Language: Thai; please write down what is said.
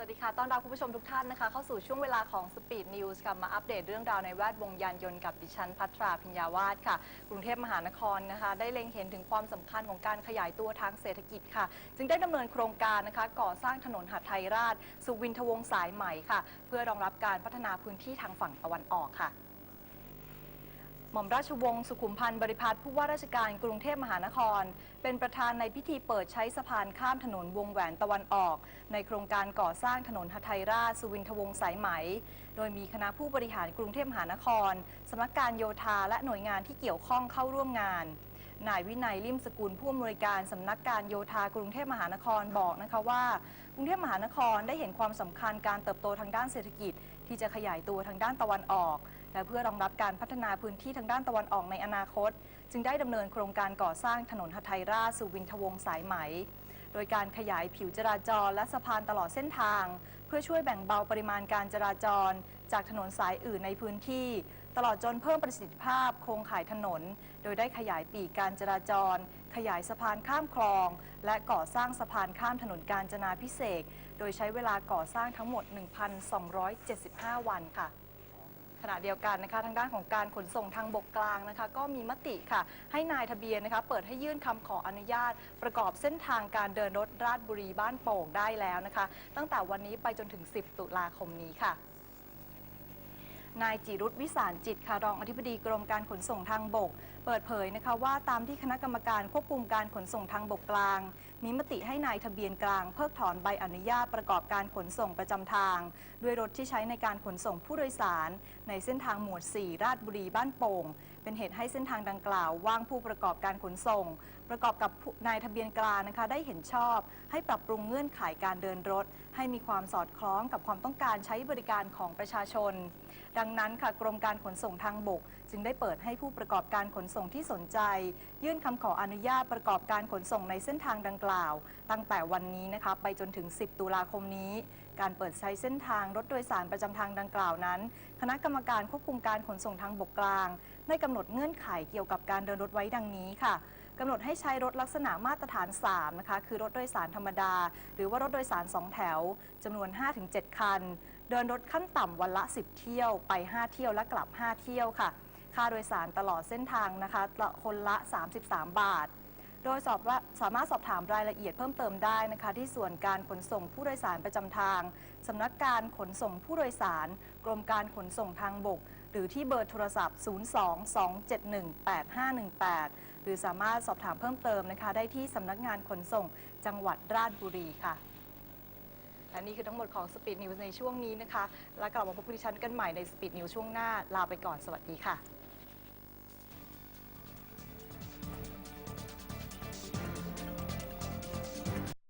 สวัสดีค่ะ ต้อนรับคุณผู้ชมทุกท่านนะคะ เข้าสู่ช่วงเวลาของ Speed News ค่ะ มาอัปเดตเรื่องราวในแวดวงยานยนต์กับดิฉันพัทราพิญญาวาสค่ะ กรุงเทพมหานครนะคะ ได้เล็งเห็นถึงความสำคัญของการขยายตัวทางเศรษฐกิจค่ะ จึงได้ดำเนินโครงการนะคะ ก่อสร้างถนนหัดไทยราช สุวินทวงสายใหม่ค่ะ เพื่อรองรับการพัฒนาพื้นที่ทางฝั่งตะวันออกค่ะ ม่อมราชวงศ์สุขุมพันธ์บริพัตรผู้ว่าราชการกรุงเทพมหานคร เป็นประธานในพิธีเปิดใช้สะพานข้ามถนนวงแหวนตะวันออก ในโครงการก่อสร้างถนนหทัยราชสุวินทวงศ์สายไหม โดยมีคณะผู้บริหารกรุงเทพมหานครสำนักการโยธาและหน่วยงานที่เกี่ยวข้องเข้าร่วมงานนายวินัยลิมสกุลผู้อำนวยการสำนักการโยธากรุงเทพมหานครบอกนะคะว่ากรุงเทพมหานครได้เห็นความสำคัญการเติบโตทางด้านเศรษฐกิจ ที่จะขยายตัวทางด้านตะวันออก และเพื่อรองรับการพัฒนาพื้นที่ทางด้านตะวันออกในอนาคต จึงได้ดำเนินโครงการก่อสร้างถนนหทัยราชสู่วินทวงศ์สายไหม โดยการขยายผิวจราจรและสะพานตลอดเส้นทาง เพื่อช่วยแบ่งเบาปริมาณการจราจร จากถนนสายอื่นในพื้นที่ ตลอดจนเพิ่มประสิทธิภาพโครงข่ายถนน โดยได้ขยายปีกการจราจร ขยายสะพานข้ามคลอง และก่อสร้างสะพานข้ามถนนกาญจนาพิเศษกโดยใช้เวลาก่อสร้างทั้งหมด 1,275 วันค่ะ ขณะเดียวกันนะคะ ทางด้านของการขนส่งทางบกกลางนะคะ ก็มีมติค่ะ ให้นายทะเบียนนะคะ เปิดให้ยื่นคำขออนุญาต ประกอบเส้นทางการเดินรถราชบุรีบ้านโป่งได้แล้วนะคะ ตั้งแต่วันนี้ไปจนถึง 10 ตุลาคมนี้ค่ะ นายจิรุธวิสารจิตค่ะรองอธิบดีกรมการขนส่งทางบก เปิดเผยนะคะว่าตามที่คณะกรรมการควบคุมการขนส่งทางบกกลาง มีมติให้นายทะเบียนกลาง เพิกถอนใบอนุญาตประกอบการขนส่งประจำทาง ด้วยรถที่ใช้ในการขนส่งผู้โดยสาร ในเส้นทางหมวด 4 ราชบุรีบ้านโป่ง เป็นเหตุให้เส้นทางดังกล่าว ว่างผู้ประกอบการขนส่ง ประกอบกับนายทะเบียนกลางนะคะ ได้เห็นชอบ ให้ปรับปรุงเงื่อนไขการเดินรถ ให้มีความสอดคล้องกับความต้องการใช้บริการของประชาชน ดังนั้นค่ะกรมการขนส่งทางบก จึงได้เปิดให้ผู้ประกอบการขนส่งที่สนใจ ยื่นคำขออนุญาตประกอบการขนส่งในเส้นทางดังกล่าว ตั้งแต่วันนี้นะคะไปจนถึง 10 ตุลาคมนี้ การเปิดใช้เส้นทางรถโดยสารประจำทางดังกล่าวนั้น คณะกรรมการควบคุมการขนส่งทางบกกลาง ได้กำหนดเงื่อนไขเกี่ยวกับการเดินรถไว้ดังนี้ค่ะกำหนดให้ใช้รถลักษณะมาตรฐาน 3 นะคะ คือรถโดยสารธรรมดา หรือว่ารถโดยสาร 2 แถวจำนวน 5-7 คัน เดินรถขั้นต่ำวันละ 10 เที่ยว ไป 5 เที่ยวและกลับ 5 เที่ยวค่ะ ค่าโดยสารตลอดเส้นทางนะคะละคนละ 33 บาท โดยสอบว่าสามารถสอบถามรายละเอียดเพิ่มเติมได้นะคะ ที่ส่วนการขนส่งผู้โดยสารประจำทางสำนักการขนส่งผู้โดยสาร กรมการขนส่งทางบก หรือที่เบอร์โทรศัพท์ 02-271-8518 หรือสามารถสอบถามเพิ่มเติมนะคะ ได้ที่สำนักงานขนส่งจังหวัดราชบุรีค่ะและนี่คือทั้งหมดของ Speed News ในช่วงนี้นะคะ แล้วกลับมาพบกับดิฉันกันใหม่ใน Speed News ช่วงหน้า ลาไปก่อน สวัสดีค่ะ